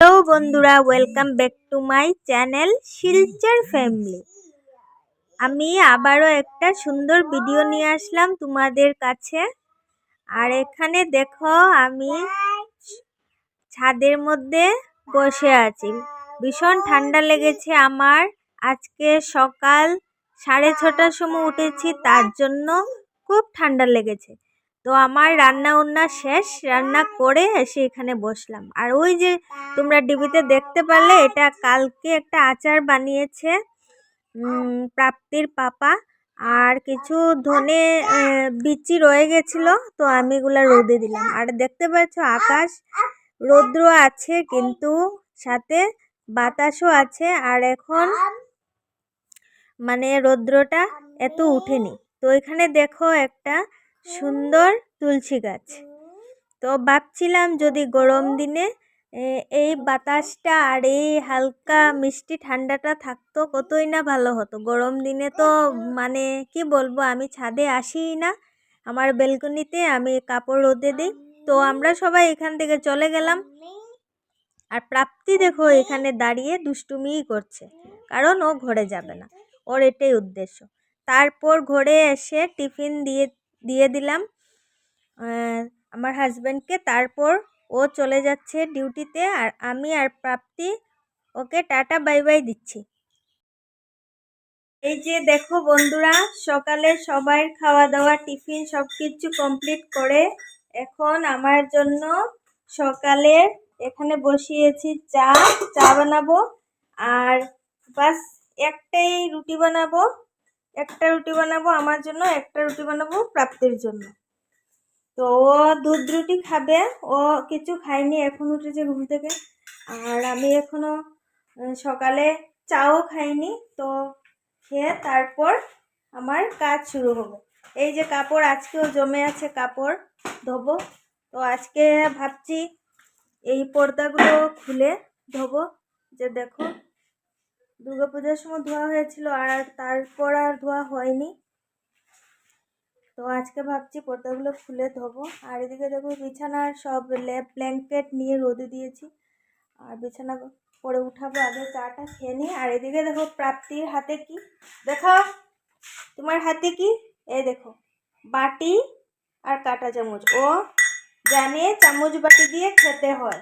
Hello বন্ধুরা welcome back to my channel Silchar family আমি আবারও একটা সুন্দর ভিডিও নিয়ে আসলাম তোমাদের কাছে। আর এখানে দেখো আমি ছাদের মধ্যে বসে আছি। ভীষণ ঠান্ডা লেগেছে আমার। আজকে সকাল সাড়ে ছটার সময় উঠেছি, তার জন্য খুব ঠান্ডা লেগেছে। তো আমার রান্না উন্না শেষ, রান্না করে এসে এখানে বসলাম। আর ওই যে তোমরা ডিবিতে দেখতে পারলে, এটা কালকে একটা আচার বানিয়েছে প্রাপ্তির পাপা। আর কিছু ধনে বিচি রয়ে গেছিল, তো আমি এগুলো রোদে দিলাম। আর দেখতে পাচ্ছ আকাশ রৌদ্র আছে কিন্তু সাথে বাতাসও আছে। আর এখন মানে রৌদ্রটা এত উঠেনি। তো এখানে দেখো একটা সুন্দর তুলসী গাছ। তো ভাবছিলাম যদি গরম দিনে এই বাতাসটা আর এই হালকা মিষ্টি ঠান্ডাটা থাকতো কতই না ভালো হতো। গরম দিনে তো মানে কি বলব, আমি ছাদে আসিই না। আমার বেলকনিতে আমি কাপড় রোদে দিই। তো আমরা সবাই এখান থেকে চলে গেলাম। আর প্রাপ্তি দেখো এখানে দাঁড়িয়ে দুষ্টুমিই করছে। কারণ ও ঘরে যাবে না। ওর এটাই উদ্দেশ্য। তারপর ঘরে এসে টিফিন দিয়ে দিয়ে দিলাম। আমার হাজব্যান্ডকে তারপর ও চলে যাচ্ছে ডিউটিতে আর আমি আর Prapti okay tata bye bye দিচ্ছি। এই যে দেখো বন্ধুরা, সকালে সবাই খাওয়া দাওয়া, টিফিন সব কিছু কমপ্লিট করে এখন আমার জন্য সকালে এখানে বসিয়েছি চা চা বানাবো। আর বাস একটাই রুটি বানাবো। একটা রুটি বানাবো আমার জন্য, একটা রুটি বানাবো প্রাপ্তির জন্য। তো ও দুধ রুটি খাবে, ও কিছু খায়নি, এখন উঠেছে ঘুম থেকে। আর আমি এখনও সকালে চাও খাইনি, তো খেয়ে তারপর আমার কাজ শুরু হবে। এই যে কাপড়, আজকেও জমে আছে কাপড় ধোবো। তো আজকে ভাবছি এই পর্দাগুলো খুলে ধোবো, যে দেখো। দুর্গা পূজার সময় ধোয়া হয়েছিল আর তারপর আর ধোয়া হয়নি। তো আজকে ভাবছি পর্দাগুলো খুলে ধোবো। আর এদিকে দেখো বিছানার সব ল্যাপ ব্ল্যাঙ্কেট নিয়ে রোদে দিয়েছি। আর বিছানা পরে উঠাবো, আগে চাটা খেয়ে নিই। আর এদিকে দেখো প্রাপ্তির হাতে কি? দেখো, তোমার হাতে কি? এই দেখো, বাটি আর কাটা চামচ। ও জানে চামচ বাটি দিয়ে খেতে হয়।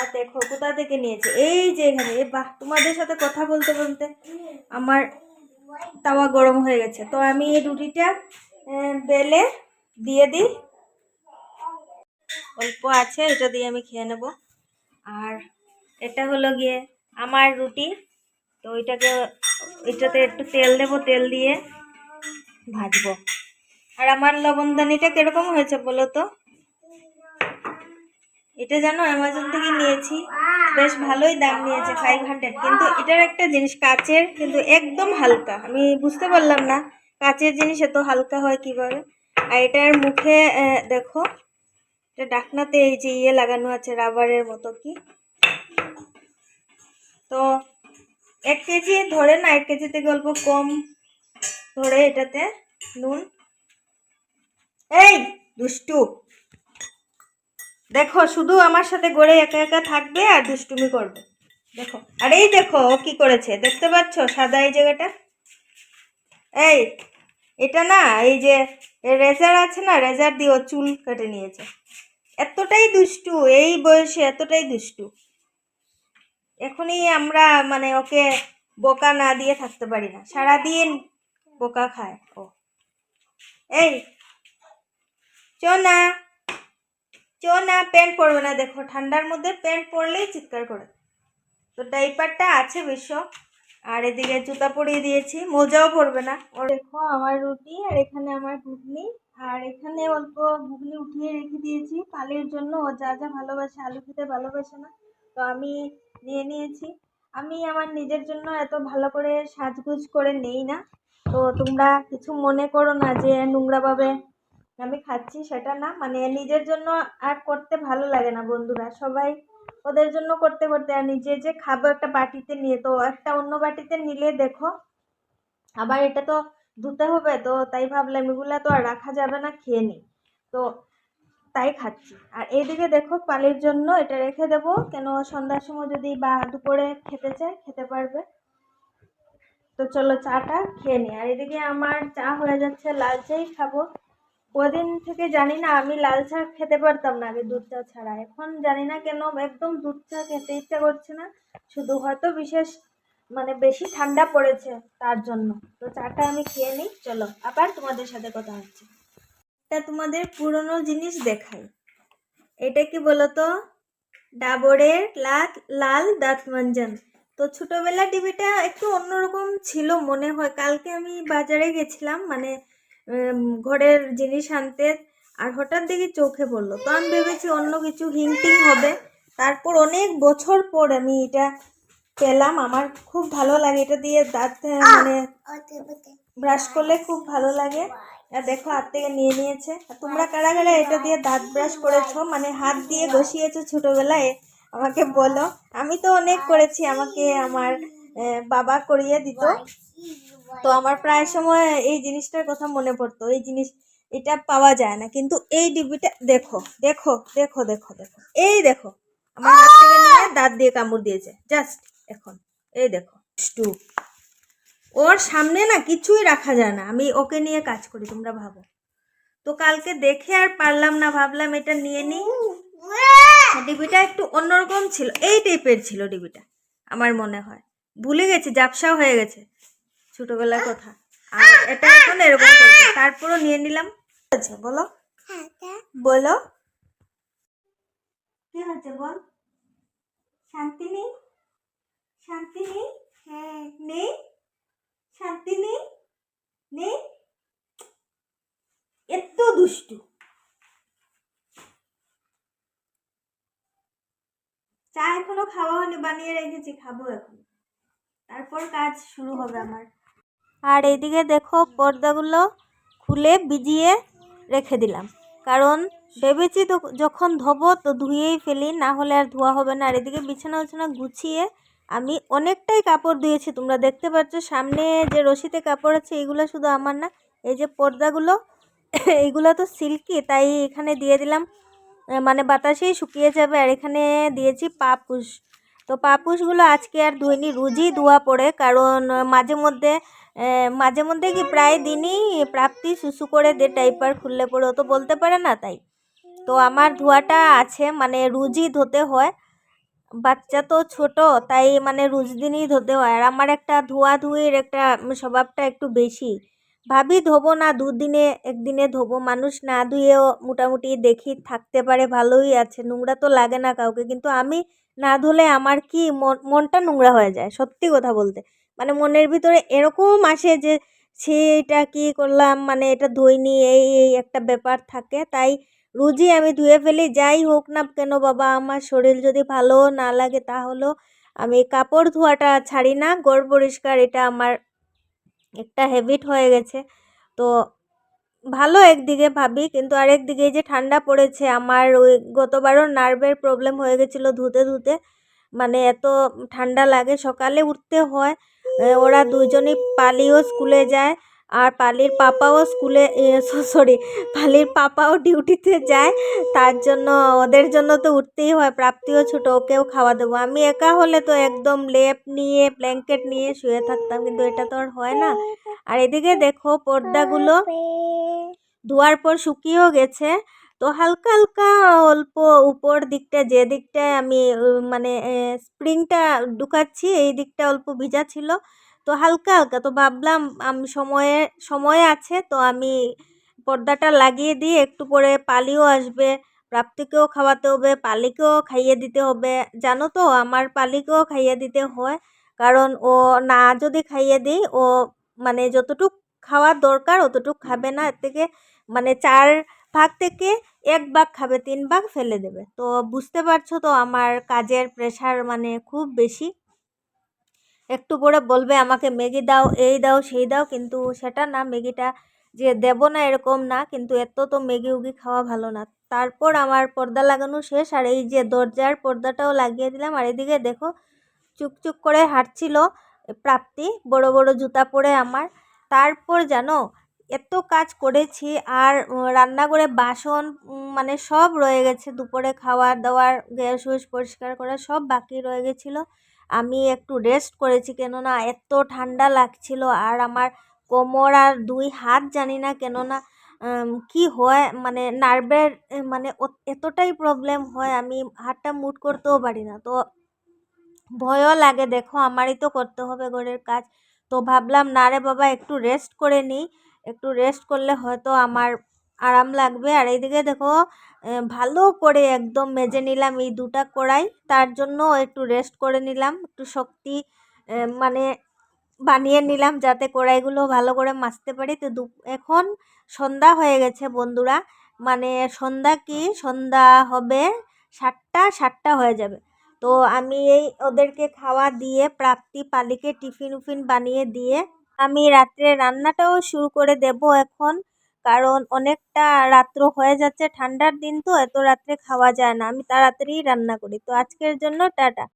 আর দেখো, কোথা থেকে নিয়েছে? এই যে এখানে, এ বাহ, তোমাদের সাথে কথা বলতে বলতে আমার তাওয়া গরম হয়ে গেছে। তো আমি এই রুটিটা বেলে দিয়ে দিই। অল্প আছে এটা দিয়ে আমি খেয়ে নেব। আর এটা হলো গিয়ে আমার রুটি। তো ওইটাকে এটাতে একটু তেল দেব, তেল দিয়ে ভাজবো। আর আমার লবণদানিটা কীরকম হয়েছে বলো তো? এটা জানো অ্যামাজন থেকে নিয়েছি। বেশ ভালোই দাম নিয়েছে ফাইভ হান্ড্রেড কিন্তু এটার একটা জিনিস, কাচের কিন্তু একদম হালকা। আমি বুঝতে পারলাম না কাচের জিনিস এত হালকা হয় কীভাবে। আর এটার মুখে দেখো, এটা ডাকনাতে এই যে ইয়ে লাগানো আছে, রাবারের মতো কি। তো এক কেজি ধরে না, এক কেজি থেকে অল্প কম ধরে এটাতে নুন। এই, দুষ্টু! দেখো, শুধু আমার সাথে গড়ে একা একা থাকবে আর দুষ্টুমি করবে। দেখো, আর এই দেখো, ও কি করেছে? দেখতে পাচ্ছ সাদা এই জায়গাটা? এই, এটা না, এই যে রেজার আছে না, রেজার দিয়ে ও চুল কেটে নিয়েছে। এতটাই দুষ্টু, এই বয়সে এতটাই দুষ্টু। এখনই আমরা মানে ওকে বোকা না দিয়ে থাকতে পারি না। সারাদিন বোকা খায় ও। এই, চো না। চো না প্যান্ট পরবে না, দেখো, ঠান্ডার মধ্যে প্যান্ট পরলেই চিৎকার করে। তো ডাইপারটা আছে বিশ্ব, আর এদিকে জুতা পরিয়ে দিয়েছি, মোজাও পরবে না। ও দেখো, আমার রুটি, আর এখানে আমার ঘুগনি, আর এখানে অল্প ঘুগনি উঠিয়ে রেখে দিয়েছি। পালের জন্য ও যা যা ভালোবাসে, আলু খেতে ভালোবাসে না, তো আমি নিয়ে নিয়েছি। আমি আমার নিজের জন্য এত ভালো করে সাজগুজ করে নেই না, তো তোমরা কিছু মনে করো না যে নোংরাভাবে আমি খাচ্ছি সেটা না মানে নিজের জন্য আর করতে ভালো লাগে না বন্ধুরা। সবাই ওদের জন্য করতে করতে আর নিজে যে খাব একটা বাটিতে নিয়ে, তো একটা অন্য বাটিতে নিলে দেখো, আবার এটা তো ধুতে হবে, তো তাই ভাবলাম এগুলা তো আর রাখা যাবে না, খেয়ে নিই। তো তাই খাচ্ছি। আর এইদিকে দেখো পালির জন্য এটা রেখে দেবো, কেন সন্ধ্যার সময় যদি বা দুপুরে খেতে চায়, খেতে পারবে। তো চলো চাটা খেয়ে নিই। আর এদিকে আমার চা হয়ে যাচ্ছে লাল চাই খাব। কদিন থেকে জানি না, আমি লাল চা খেতে পারতাম না আগে দুধ চা ছাড়া। এখন জানি না কেন একদম দুধ চা খেতে ইচ্ছা করছে না। শুধু হয়তো বিশেষ মানে বেশি ঠান্ডা পড়েছে তার জন্য। তো চাটা আমি খেয়ে নিই, চলো। আবার তোমাদের সাথে কথা হচ্ছে। এটা তোমাদের পুরনো জিনিস দেখাই। এটা কি বলতো? ডাবরের লাল লাল দাঁত মাঞ্জন তো ছোটোবেলা টিভিটা একটু অন্যরকম ছিল মনে হয়। কালকে আমি বাজারে গেছিলাম মানে ঘরের জিনিস আনতে আর হঠাৎ দেখি চোখে পড়ল। তো আমি ভেবেছি অন্য কিছু হিংটিং হবে। তারপর অনেক বছর পর আমি এটা পেলাম। আমার খুব ভালো লাগে এটা দিয়ে দাঁত মানে ব্রাশ করলে খুব ভালো লাগে। আর দেখো হাত থেকে নিয়ে নিয়েছে। আর তোমরা কারা কারা এটা দিয়ে দাঁত ব্রাশ করেছ? মানে হাত দিয়ে বসিয়েছো ছোটবেলায়? আমাকে বলো। আমি তো অনেক করেছি। আমাকে আমার বাবা করিয়ে দিত। তো আমার প্রায় সময় এই জিনিসটার কথা মনে পড়তো, এই জিনিস, এটা পাওয়া যায় না। কিন্তু এই ডিবিটা, দেখো দেখো দেখো দেখো দেখো, এই দেখো, আমার হাত থেকে নিয়ে দাঁত দিয়ে কামড় দিয়েছে জাস্ট এখন, এই দেখো স্টু ওর সামনে না কিছুই রাখা যায় না, আমি ওকে নিয়ে কাজ করি, তোমরা ভাবো। তো কালকে দেখে আর পারলাম না, ভাবলাম এটা নিয়ে নিই। ডিবিটা একটু অন্যরকম ছিল, এই টাইপের ছিল ডিবিটা, আমার মনে হয়। ভুলে গেছি জাপসাও হয়ে গেছে। ছোটবেলার কথা। আর এটা এখন এরকম করছে। তারপরও নিয়ে নিলাম। আচ্ছা বলো। বলো। কি হচ্ছে বল? শান্তি নেই? শান্তি নেই? হ্যাঁ। নেই? শান্তি নেই? নেই? এত দুষ্টু। চা এখনও খাওয়া হয়নি বানিয়ে রেখেছি খাব এখন। তারপর কাজ শুরু হবে আমার। আর এইদিকে দেখো পর্দাগুলো খুলে ভিজিয়ে রেখে দিলাম। কারণ ভেবেছি তো যখন ধোবো তো ধুয়েই ফেলি, না হলে আর ধোয়া হবে না। আর এদিকে বিছানা উছানা গুছিয়ে আমি অনেকটাই কাপড় ধুয়েছি। তোমরা দেখতে পাচ্ছ সামনে যে রশিতে কাপড় আছে এইগুলো শুধু আমার না, এই যে পর্দাগুলো এইগুলো তো সিল্কি, তাই এখানে দিয়ে দিলাম। মানে বাতাসেই শুকিয়ে যাবে। আর এখানে দিয়েছি পাপুস তো পাপুসগুলো আজকে আর ধুইনি রুজি ধোয়া পড়ে, কারণ মাঝে মধ্যে মাঝে মধ্যে কি প্রায় দিনই প্রাপ্তি শুশু করে দে টাইপার খুললে পড়ে তো বলতে পারে না তাই। তো আমার ধোয়াটা আছে মানে রুজি ধুতে হয়। বাচ্চা তো ছোট, তাই মানে রোজ দিনই ধুতে হয়। আর আমার একটা ধোয়া ধুয়ের একটা স্বভাবটা একটু বেশি। ভাবি ধোবো না, দুদিনে একদিনে ধোবো। মানুষ না ধুয়েও মোটামুটি দেখি থাকতে পারে, ভালোই আছে। নোংরা তো লাগে না কাউকে, কিন্তু আমি না ধুলে আমার কি মন মনটা নোংরা হয়ে যায়, সত্যি কথা বলতে। মানে মনের ভিতরে এরকম আসে যে সে এটা কি করলাম? মানে এটা ধুইনি, এই এই একটা ব্যাপার থাকে। তাই রোজই আমি ধুয়ে ফেলি, যাই হোক না কেন বাবা, আমার শরীর যদি ভালো না লাগে তাহলেও আমি কাপড় ধোয়াটা ছাড়ি না গড় পরিষ্কার, এটা আমার একটা হ্যাবিট হয়ে গেছে। তো ভালো একদিকে ভাবি, কিন্তু আরেকদিকে এই যে ঠান্ডা পড়েছে, আমার ওই গতবারও নার্ভের প্রবলেম হয়ে গেছিল ধুতে ধুতে। মানে এত ঠান্ডা লাগে, সকালে উঠতে হয় ওরা দুজনই পালিয়েও স্কুলে যায় আর পালির পাপাও স্কুলে সরি পালির পাপাও ডিউটিতে যায়। তার জন্য, ওদের জন্য তো উঠতেই হয়, প্রাপ্তিও ছোটো, ওকেও খাওয়া দেবো। আমি একা হলে তো একদম লেপ নিয়ে ব্ল্যাঙ্কেট নিয়ে শুয়ে থাকতাম, কিন্তু এটা তো আর হয় না। আর এদিকে দেখো পর্দাগুলো ধোয়ার পর শুকিয়েও গেছে। তো হালকা হালকা অল্প উপর দিকটা, যে দিকটায় আমি মানে স্প্রিংটা ঢুকাচ্ছি, এই দিকটা অল্প ভিজা ছিল। তো হালকা হালকা। তো ভাবলাম, আমি, সময়ে, সময় আছে, তো আমি পর্দাটা লাগিয়ে দিয়ে একটু পরে পালিও আসবে। প্রাপ্তিকেও খাওয়াতে হবে, পালিকেও খাইয়ে দিতে হবে। জানো তো, আমার পালিকেও খাইয়ে দিতে হয়। কারণ ও না যদি খাইয়ে দিই, ও মানে যতটুক খাওয়ার দরকার, অতটুক খাবে না। এর থেকে মানে চার ভাগ থেকে এক ভাগ খাবে, তিন ভাগ ফেলে দেবে। তো বুঝতে পারছ তো, আমার কাজের প্রেশার মানে খুব বেশি। একটু পরে বলবে আমাকে, ম্যাগি দাও, এই দাও, সেই দাও। কিন্তু সেটা না, ম্যাগিটা যে দেব না এরকম না, কিন্তু এত তো ম্যাগি উগি খাওয়া ভালো না। তারপর আমার পর্দা লাগানো শেষ, আর এই যে দরজার পর্দাটাও লাগিয়ে দিলাম। আর এদিকে দেখো, চুকচুক করে হাঁটছিল প্রাপ্তি, বড় বড় জুতা পরে আমার। তারপর জানো, এত কাজ করেছি, আর রান্নাঘরে বাসন মানে সব রয়ে গেছে। দুপুরে খাওয়া দাওয়ার গ্যাস ওয়াস পরিষ্কার করা সব বাকি রয়ে গেছিল। আমি একটু রেস্ট করেছি কেননা এত ঠান্ডা লাগছিল আর আমার কোমর আর দুই হাত জানি না কেননা কি হয় মানে নার্ভের মানে এতটাই প্রবলেম হয় আমি হাতটা মুট করতেও পারি না। তো ভয়ও লাগে, দেখো আমারই তো করতে হবে ঘরের কাজ। তো ভাবলাম, না রে বাবা, একটু রেস্ট করে নিই। একটু রেস্ট করলে হয়তো আমার আরাম লাগবে। আর এইদিকে দেখো ভালো করে একদম মেজে নিলাম এই দুটা কড়াই। তার জন্য একটু রেস্ট করে নিলাম, একটু শক্তি মানে বানিয়ে নিলাম যাতে কড়াইগুলো ভালো করে মাজতে পারি। তো এখন সন্ধ্যা হয়ে গেছে বন্ধুরা। মানে সন্ধ্যা কি? সন্ধ্যা হবে সাতটা সাতটা হয়ে যাবে। তো আমি এই ওদেরকে খাওয়া দিয়ে প্রাপ্তি পালিকে টিফিন উফিন বানিয়ে দিয়ে আমি রাত্রে রান্নাটাও শুরু করে দেব এখন। কারণ অনেকটা রাত্র হয়ে যাচ্ছে, ঠান্ডার দিন তো, এত রাত্রে খাওয়া যায় না। আমি তাড়াতাড়িই রান্না করি। তো আজকের জন্য টাটা।